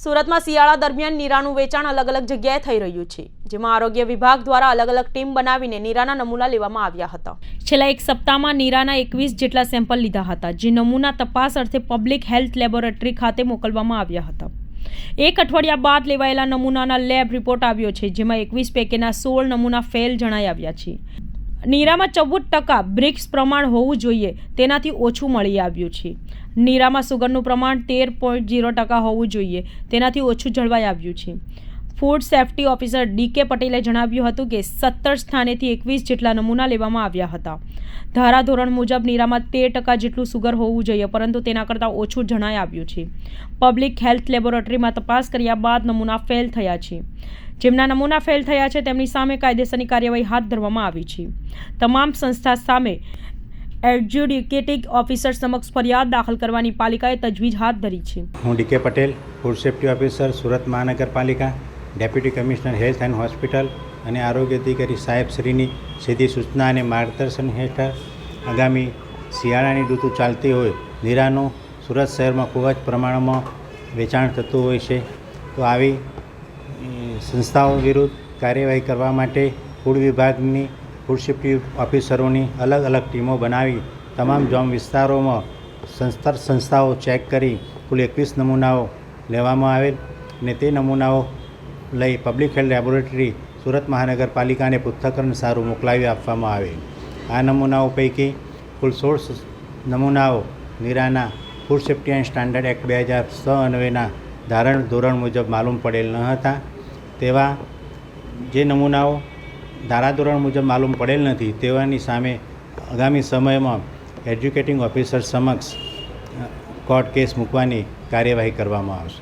સુરતમાં શિયાળા દરમિયાન નીરાનું વેચાણ અલગ અલગ જગ્યાએ થઈ રહ્યું છે, જેમાં આરોગ્ય વિભાગ દ્વારા અલગ અલગ ટીમ બનાવીને નીરાના નમૂના લેવામાં આવ્યા હતા. છેલ્લા એક સપ્તાહમાં નીરાના એકવીસ જેટલા સેમ્પલ લીધા હતા, જે નમૂના તપાસ અર્થે પબ્લિક હેલ્થ લેબોરેટરી ખાતે મોકલવામાં આવ્યા હતા. એક અઠવાડિયા બાદ લેવાયેલા નમૂનાના લેબ રિપોર્ટ આવ્યો છે, જેમાં એકવીસ પૈકીના સોળ નમૂના ફેલ જણાઈ આવ્યા છે. નીરામાં ચૌદ ટકા બ્રિક્સ પ્રમાણ હોવું જોઈએ, તેનાથી ઓછું મળી આવ્યું છે. નીરામાં સુગરનું પ્રમાણ તેર પોઈન્ટ ઝીરો ટકા હોવું જોઈએ, તેનાથી ઓછું જળવાઈ આવ્યું છે. ફૂડ સેફ્ટી ઓફિસર ડી કે પટેલે જણાવ્યું હતું કે સત્તર સ્થાનેથી એકવીસ જેટલા નમૂના લેવામાં આવ્યા હતા. ધારાધોરણ મુજબ નીરામાં તેર ટકા જેટલું સુગર હોવું જોઈએ, પરંતુ તેના કરતાં ઓછું જણાઈ આવ્યું છે. પબ્લિક હેલ્થ લેબોરેટરીમાં તપાસ કર્યા બાદ નમૂના ફેલ થયા છે. જેમના નમૂના ફેલ થયા છે, તેમની સામે કાયદેસરની કાર્યવાહી હાથ ધરવામાં આવી છે. તમામ સંસ્થા સામે એડજ્યુડિકેટિંગ ઓફિસર સમક્ષ ફરિયાદ દાખલ કરવાની પાલિકાએ તજવીજ હાથ ધરી છે. હું D K Patel, food safety officer, Surat મહાનગરપાલિકા, deputy commissioner, health and hospital અને આરોગ્ય અધિકારી સાહેબશ્રીની સીધી સૂચના અને માર્ગદર્શન હેઠળ આગામી શિયાળાની ઋતુ ચાલતી હોય, નીરાનું સુરત શહેરમાં ખૂબ જ પ્રમાણમાં વેચાણ થતું હોય છે. તો આવી સંસ્થાઓ વિરુદ્ધ કાર્યવાહી કરવા માટે ફૂડ વિભાગની, ફૂડ સેફ્ટી ઓફિસરોની અલગ અલગ ટીમો બનાવી તમામ જોમ વિસ્તારોમાં સંસ્થા સંસ્થાઓ ચેક કરી કુલ એકવીસ નમૂનાઓ લેવામાં આવેલ અને તે નમૂનાઓ લઈ પબ્લિક હેલ્થ લેબોરેટરી, સુરત મહાનગરપાલિકાને પૃથ્થકરણ સારું મોકલાવી આપવામાં આવે આ નમૂનાઓ પૈકી કુલ સોળ નમૂનાઓ નિરાના food safety and standard act બે હજાર છ અન્વયના ધારણ ધોરણ મુજબ માલુમ પડેલ ન હતા. તેવા જે નમૂનાઓ ધારાધોરણ મુજબ માલુમ પડેલ નથી, તેવાની સામે આગામી સમયમાં એજ્યુકેટિંગ ઓફિસર સમક્ષ કોર્ટ કેસ મૂકવાની કાર્યવાહી કરવામાં આવશે.